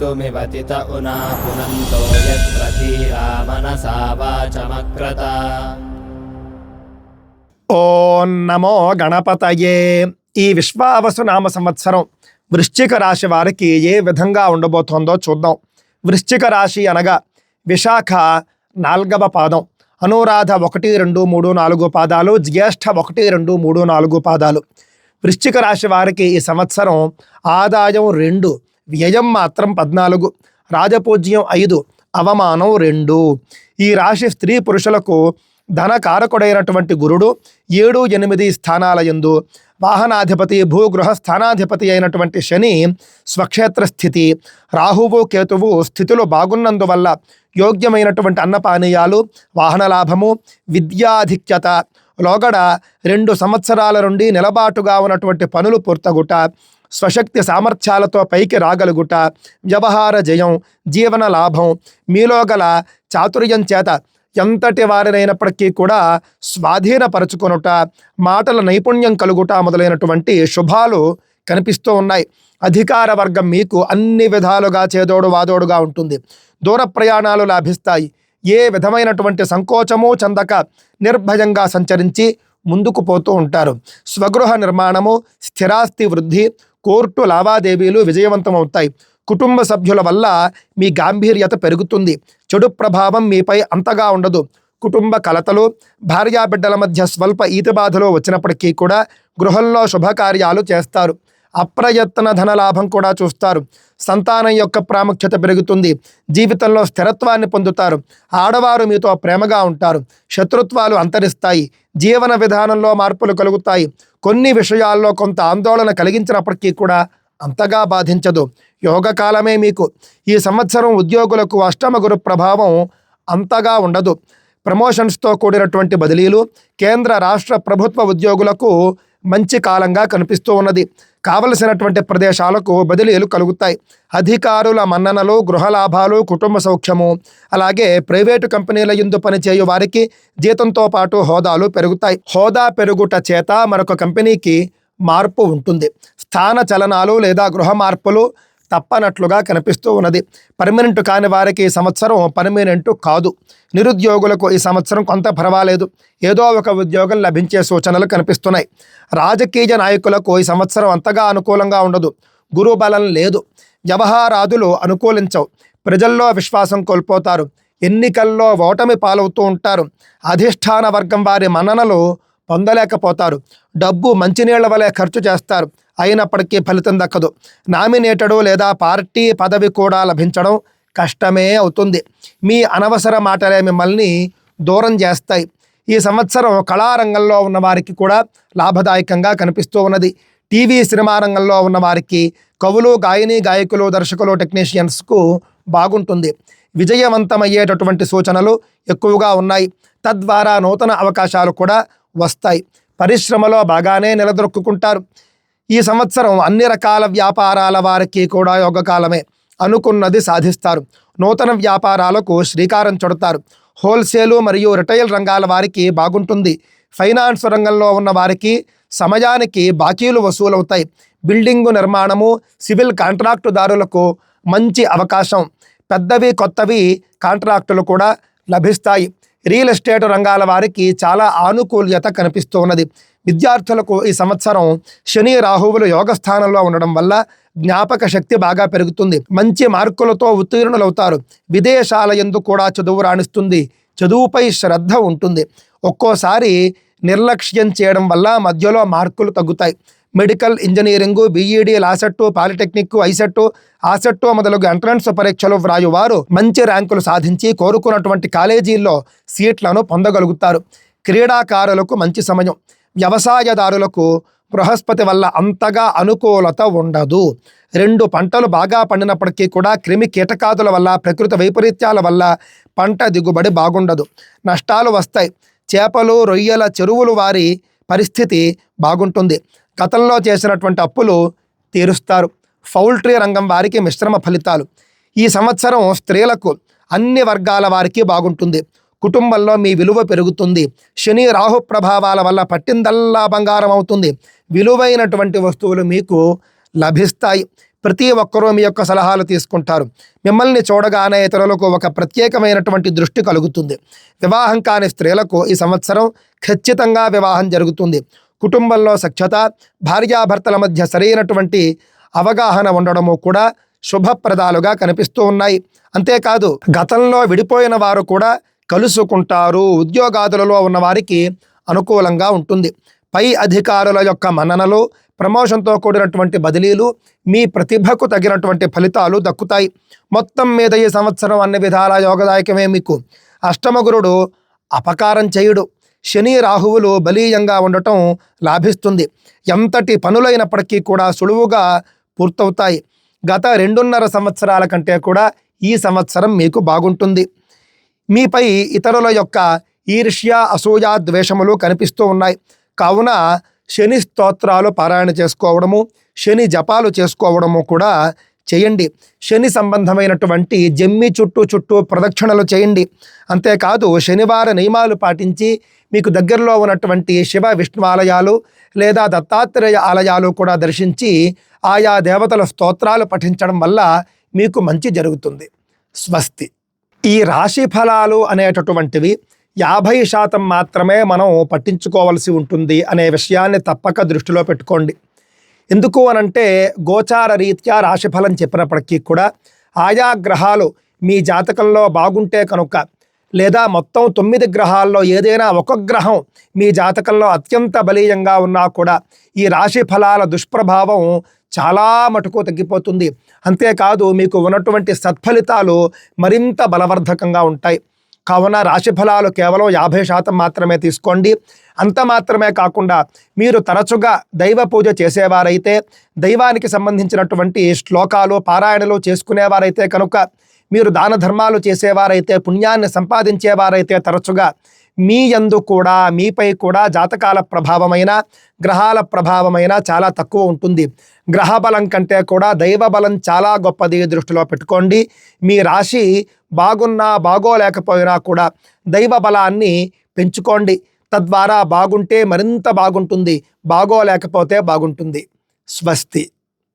कर्तुमिवतित उना पुनन्तो यत्र धीरा मनसा वाचमक्रता ఓం నమో గణపతయే ఈ విశ్వావసు నామ సంవత్సరం వృశ్చిక రాశి వారికి ఏ విధంగా ఉండబోతోందో చూద్దాం వృశ్చిక రాశి అనగా విశాఖ నాల్గవ పాదం అనురాధ ఒకటి రెండు మూడు నాలుగు పాదాలు జ్యేష్ఠ ఒకటి రెండు మూడు నాలుగు పాదాలు వృశ్చిక రాశి వారికి ఈ సంవత్సరం ఆదాయం రెండు వ్యయం మాత్రం పద్నాలుగు రాజపూజ్యం ఐదు అవమానం రెండు. ఈ రాశి స్త్రీ పురుషులకు ధనకారకుడైనటువంటి గురుడు ఏడు ఎనిమిది స్థానాల యందు వాహనాధిపతి భూగృహ స్థానాధిపతి అయినటువంటి శని స్వక్షేత్ర స్థితి రాహువు కేతువు స్థితులు బాగున్నందువల్ల యోగ్యమైనటువంటి అన్నపానీయాలు వాహన లాభము విద్యాధిక్యత లోగడ రెండు సంవత్సరాల నుండి నిలబాటుగా ఉన్నటువంటి పనులు పూర్తగుట స్వశక్తి సామర్థ్యాలతో పైకి రాగలుగుట వ్యవహార జయం జీవన లాభం మీలో గల చాతుర్యం చేత ఎంతటి వారినైనప్పటికీ కూడా స్వాధీనపరచుకొనుట మాటల నైపుణ్యం కలుగుట మొదలైనటువంటి శుభాలు కనిపిస్తూ ఉన్నాయి. అధికార వర్గం మీకు అన్ని విధాలుగా చేదోడు వాదోడుగా ఉంటుంది. దూర ప్రయాణాలు లాభిస్తాయి. ఏ విధమైనటువంటి సంకోచము చెందక నిర్భయంగా సంచరించి ముందుకు పోతూ ఉంటారు. స్వగృహ నిర్మాణము స్థిరాస్తి వృద్ధి కోర్టు లావాదేవీలు విజయవంతం అవుతాయి కుటుంబ సభ్యుల వల్ల మీ గాంభీర్యత పెరుగుతుంది. చెడు ప్రభావం మీపై అంతగా ఉండదు. కుటుంబ కలతలు భార్యాబిడ్డల మధ్య స్వల్ప ఈత బాధలు వచ్చినప్పటికీ కూడా గృహంలో శుభకార్యాలు చేస్తారు. అప్రయత్న ధనలాభం కూడా చూస్తారు. సంతానం యొక్క ప్రాముఖ్యత పెరుగుతుంది. జీవితంలో స్థిరత్వాన్ని పొందుతారు. ఆడవారు మీతో ప్రేమగా ఉంటారు. శత్రుత్వాలు అంతరిస్తాయి. జీవన విధానంలో మార్పులు కలుగుతాయి. కొన్ని విషయాల్లో కొంత ఆందోళన కలిగించినప్పటికీ కూడా అంతగా బాధించదు. యోగకాలమే మీకు. ఈ సంవత్సరం ఉద్యోగులకు అష్టమ గురు ప్రభావం అంతగా ఉండదు. ప్రమోషన్స్తో కూడినటువంటి బదిలీలు కేంద్ర రాష్ట్ర ప్రభుత్వ ఉద్యోగులకు మంచి కాలంగా కనిపిస్తూ ఉన్నది. కావలసినటువంటి ప్రదేశాలకు బదిలీలు కలుగుతాయి. అధికారుల మన్ననలు గృహ లాభాలు కుటుంబ సౌఖ్యము అలాగే ప్రైవేటు కంపెనీల ఎందు పనిచేయు వారికి జీతంతో పాటు హోదాలు పెరుగుతాయి. హోదా పెరుగుట చేత మరొక కంపెనీకి మార్పు ఉంటుంది. స్థాన చలనాలు లేదా గృహ మార్పులు తప్పనట్లుగా కనిపిస్తూ ఉన్నది. పర్మనెంట్ కాని వారికి ఈ సంవత్సరం పర్మనెంట్ కాదు. నిరుద్యోగులకు ఈ సంవత్సరం కొంత పర్వాలేదు. ఏదో ఒక ఉద్యోగం లభించే సూచనలు కనిపిస్తున్నాయి. రాజకీయ నాయకులకు ఈ సంవత్సరం అంతగా అనుకూలంగా ఉండదు. గురు బలం లేదు. వ్యవహారాదులు అనుకూలించవు. ప్రజల్లో విశ్వాసం కోల్పోతారు. ఎన్నికల్లో ఓటమి పాలవుతూ ఉంటారు. అధిష్టాన వర్గం వారి మన్ననలు పొందలేకపోతారు. డబ్బు మంచినీళ్ళ వలె ఖర్చు చేస్తారు. అయినప్పటికీ ఫలితం దక్కదు. నామినేటెడు లేదా పార్టీ పదవి కూడా లభించడం కష్టమే అవుతుంది. మీ అనవసర మాటలే మిమ్మల్ని దూరం చేస్తాయి. ఈ సంవత్సరం కళారంగంలో ఉన్న వారికి కూడా లాభదాయకంగా కనిపిస్తూ ఉన్నది. టీవీ సినిమా రంగంలో ఉన్న వారికి కవులు గాయని గాయకులు దర్శకులు టెక్నీషియన్స్కు బాగుంటుంది. విజయవంతమయ్యేటటువంటి సూచనలు ఎక్కువగా ఉన్నాయి. తద్వారా నూతన అవకాశాలు కూడా వస్తాయి. పరిశ్రమలో బాగానే నిలదొక్కుంటారు ఈ సంవత్సరం అన్ని రకాల వ్యాపారాల వారికి కూడా యోగకాలమే అనుకున్నది సాధిస్తారు. నూతన వ్యాపారాలకు శ్రీకారం చుడతారు. హోల్సేలు మరియు రిటైల్ రంగాల వారికి బాగుంటుంది. ఫైనాన్స్ రంగంలో ఉన్న వారికి సమయానికి బాకీలు వసూలవుతాయి. బిల్డింగు నిర్మాణము సివిల్ కాంట్రాక్టుదారులకు మంచి అవకాశం. పెద్దవి కొత్తవి కాంట్రాక్టులు కూడా లభిస్తాయి. రియల్ ఎస్టేట్ రంగాల వారికి చాలా ఆనుకూల్యత కనిపిస్తూ ఉన్నది. విద్యార్థులకు ఈ సంవత్సరం శని రాహువులు యోగ స్థానంలో ఉండడం వల్ల జ్ఞాపక శక్తి బాగా పెరుగుతుంది. మంచి మార్కులతో ఉత్తీర్ణులవుతారు. విదేశాల ఎందు కూడా చదువు రాణిస్తుంది. చదువుపై శ్రద్ధ ఉంటుంది. ఒక్కోసారి నిర్లక్ష్యం చేయడం వల్ల మధ్యలో మార్కులు తగ్గుతాయి. Medical engineering B Ed LAWCET polytechnic ICET ఆసెట్టు మొదలగు ఎంట్రన్స్ పరీక్షలు వ్రాయువారు మంచి ర్యాంకులు సాధించి కోరుకున్నటువంటి కాలేజీల్లో సీట్లను పొందగలుగుతారు. క్రీడాకారులకు మంచి సమయం. వ్యవసాయదారులకు బృహస్పతి వల్ల అంతగా అనుకూలత ఉండదు. రెండు పంటలు బాగా పండినప్పటికీ కూడా క్రిమి కీటకాదుల వల్ల ప్రకృతి వైపరీత్యాల వల్ల పంట దిగుబడి బాగుండదు. నష్టాలు వస్తాయి. చేపలు రొయ్యల చెరువులు వారి పరిస్థితి బాగుంటుంది. గతంలో చేసినటువంటి అప్పులు తీరుస్తారు. పౌల్ట్రీ రంగం వారికి మిశ్రమ ఫలితాలు. ఈ సంవత్సరం స్త్రీలకు అన్ని వర్గాల వారికి బాగుంటుంది. కుటుంబంలో మీ విలువ పెరుగుతుంది. శని రాహు ప్రభావాల వల్ల పట్టిందల్లా బంగారం అవుతుంది. విలువైనటువంటి వస్తువులు మీకు లభిస్తాయి. ప్రతి ఒక్కరూ మీ యొక్క సలహాలు తీసుకుంటారు. మిమ్మల్ని చూడగానే ఇతరులకు ఒక ప్రత్యేకమైనటువంటి దృష్టి కలుగుతుంది. వివాహం కాని స్త్రీలకు ఈ సంవత్సరం ఖచ్చితంగా వివాహం జరుగుతుంది. కుటుంబంలో సఖ్యత భార్యాభర్తల మధ్య సరైనటువంటి అవగాహన ఉండడము కూడా శుభప్రదాలుగా కనిపిస్తూ ఉన్నాయి. అంతేకాదు గతంలో విడిపోయిన వారు కూడా కలుసుకుంటారు. ఉద్యోగాదులలో ఉన్నవారికి అనుకూలంగా ఉంటుంది. పై అధికారుల యొక్క మన్ననలు ప్రమోషన్తో కూడినటువంటి బదిలీలు మీ ప్రతిభకు తగినటువంటి ఫలితాలు దక్కుతాయి. మొత్తం మీద ఈ సంవత్సరం అన్ని విధాల యోగదాయకమే మీకు. అష్టమగురుడు అపకారం చేయుడు. శని రాహువులు బలీయంగా ఉండటం లాభిస్తుంది. ఎంతటి పనులైనప్పటికీ కూడా సులువుగా పూర్తవుతాయి. గత రెండున్నర సంవత్సరాల కంటే కూడా ఈ సంవత్సరం మీకు బాగుంటుంది. మీపై ఇతరుల యొక్క ఈర్ష్య అసూయ ద్వేషములు కనిపిస్తూ ఉన్నాయి. కావున శని స్తోత్రాలు పారాయణ చేసుకోవడము శని జపాలు చేసుకోవడము కూడా చేయండి. శని సంబంధమైనటువంటి జమ్మి చుట్టూ చుట్టూ ప్రదక్షిణలు చేయండి. అంతేకాదు శనివార నియమాలు పాటించి మీకు దగ్గరలో ఉన్నటువంటి శివ విష్ణు ఆలయాలు లేదా దత్తాత్రేయ ఆలయాలు కూడా దర్శించి ఆయా దేవతల స్తోత్రాలు పఠించడం వల్ల మీకు మంచి జరుగుతుంది. స్వస్తి. ఈ రాశి ఫలాలు అనేటటువంటివి యాభై శాతం మాత్రమే మనం పట్టించుకోవాల్సి ఉంటుంది అనే విషయాన్ని తప్పక దృష్టిలో పెట్టుకోండి. ఎందుకు అనంటే గోచార రీత్యా రాశిఫలం చెప్పినప్పటికీ కూడా ఆయా గ్రహాలు మీ జాతకంలో బాగుంటే కనుక లేదా మొత్తం తొమ్మిది గ్రహాల్లో ఏదైనా ఒక గ్రహం మీ జాతకంలో అత్యంత బలీయంగా ఉన్నా కూడా ఈ రాశి ఫలాల దుష్ప్రభావం చాలా మటుకు తగ్గిపోతుంది. అంతేకాదు మీకు ఉన్నటువంటి సత్ఫలితాలు మరింత బలవర్ధకంగా ఉంటాయి. కావున రాశి ఫలాలు కేవలం యాభై శాతం మాత్రమే తీసుకోండి. అంత మాత్రమే కాకుండా మీరు తరచుగా దైవ పూజ చేసేవారైతే దైవానికి సంబంధించినటువంటి శ్లోకాలు పారాయణలు చేసుకునేవారైతే కనుక మీరు దాన ధర్మాలు చేసేవారైతే పుణ్యాన్ని సంపాదించేవారైతే తరచుగా మీ యందు కూడా మీపై కూడా జాతకాల ప్రభావమైన గ్రహాల ప్రభావమైన చాలా తక్కువ ఉంటుంది. గ్రహ బలం కంటే కూడా దైవ బలం చాలా గొప్పది దృష్టిలో పెట్టుకోండి. మీ రాశి బాగున్నా బాగోలేకపోయినా కూడా దైవ బలాన్ని పెంచుకోండి. తద్వారా బాగుంటే మరింత బాగుంటుంది. బాగోలేకపోతే బాగుంటుంది. స్వస్తి.